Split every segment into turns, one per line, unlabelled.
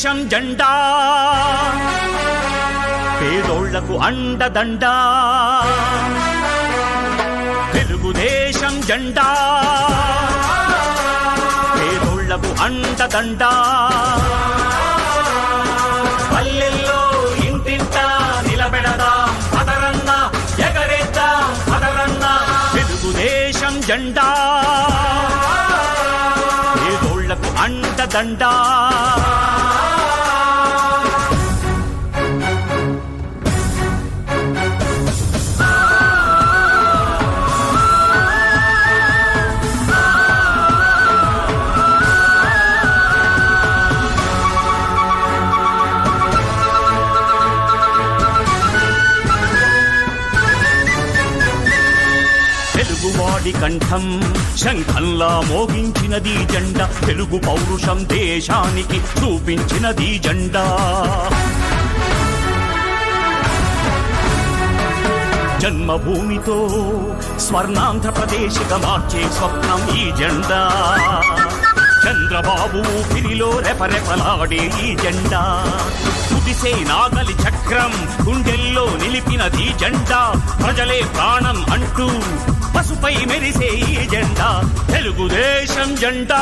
దేశం జెండా. పేదోళ్ళకు అండదండ. తెలుగుదేశం జెండా. పేదోళ్ళకు అండదండ. పల్లెల్లో ఇంటింట నిలబెడదాం పదరన్న ఎగరేద్దాం పదరన్న తెలుగుదేశం జెండా. పేదోళ్ళకు అండదండా. వాడి కంఠం శంఖంలా మోగించినది జెండ. తెలుగు పౌరుషం దేశానికి చూపించినది జెండా. జన్మభూమితో స్వర్ణాంధ్రప్రదేశిక మార్చే స్వప్నం ఈ జెండా. చంద్రబాబు ఊపిరిలో రెపరెపలాడే ఈ జెండా. కుదిసే నాగలి చక్రం గుండెల్లో నిలిపినది జెండా. ప్రజలే ప్రాణం అంటూ పసుపై మెరిసే ఈ జెండా తెలుగుదేశం జెండా.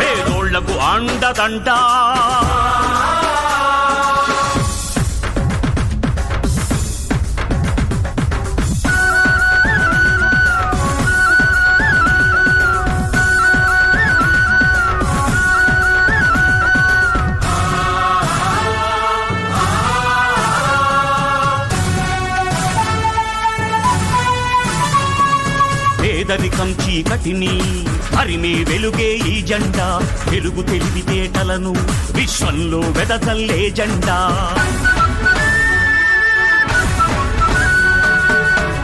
పేదోళ్ళకు అండదండా. పేదరికం చీకటిని హరిమే వెలుగే ఈ జెండా. తెలుగు తెలివితేటలను విశ్వంలో వెదతల్లే జెండా.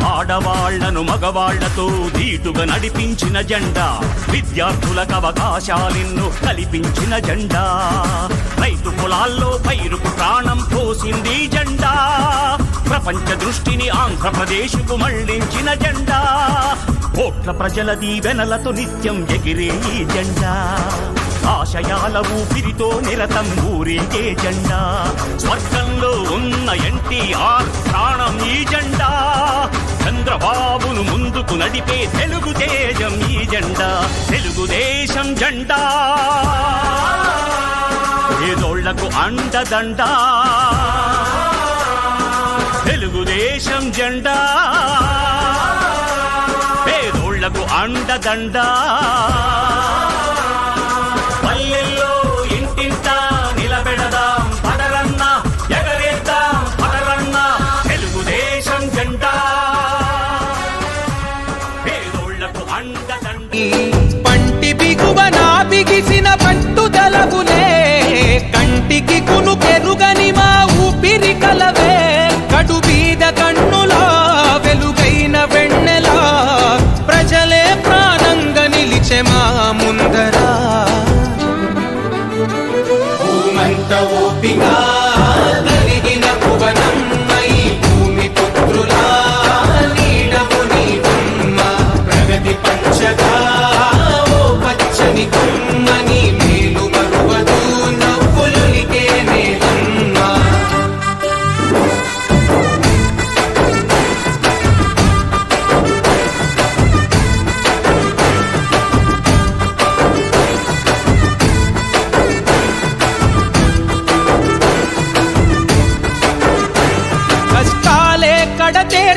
ఆడవాళ్ళను మగవాళ్ళతో ధీటుగా నడిపించిన జెండా. విద్యార్థులకు అవకాశాలెన్నో కల్పించిన జెండా. రైతు పొలాల్లో పైరుకు ప్రాణం పోసింది ప్రపంచ దృష్టిని ఆంధ్రప్రదేశ్కు మళ్ళించిన జెండా. కోట్ల ప్రజల దీవెనలతో నిత్యం ఎగిరే ఈ జెండా. ఆశయాల ఊపిరితో నిరతం ఊరేగే జెండా. స్వర్గంలో ఉన్న ఎన్టీఆర్ ప్రాణం ఈ జెండా. చంద్రబాబును ముందుకు నడిపే తెలుగు తేజం ఈ జెండా. తెలుగుదేశం జెండా. పేదోళ్ళకు అండదండా. తెలుగుదేశం జెండా. పేదోళ్ళకు అండదండా.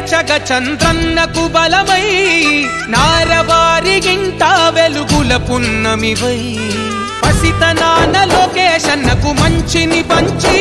చేర్చగ చంద్రన్నకు బలమై నారవారిగింట వెలుగుల పున్నమివై. పసితనాన లోకేశన్నకు మంచిని పంచి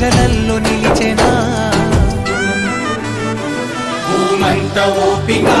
మనమై నిలిచెనా? భూమంత ఓపికా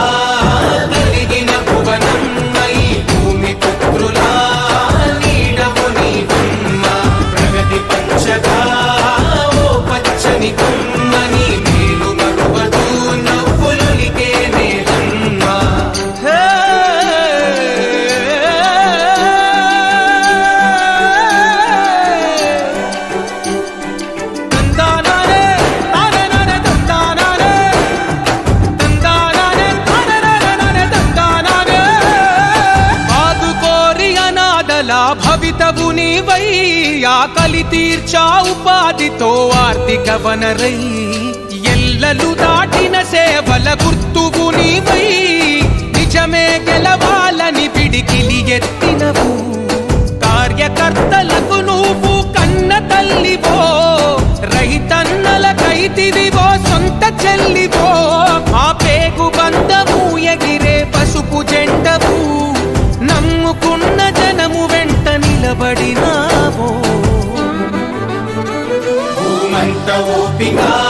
భవితవు నీవై ఆకలి తీర్చా ఉపాధితో ఆర్థిక వనరై. ఎల్లలు దాటిన సేవల గుర్తువు నీవై నిజమే గెలవాలని పిడికిలి ఎత్తినవు. కార్యకర్తలకు నువ్వు కన్న తల్లివో రైతన్నలకైతిదివో సొంత చెల్లి నిలబడినావో
భూమంత ఓపిక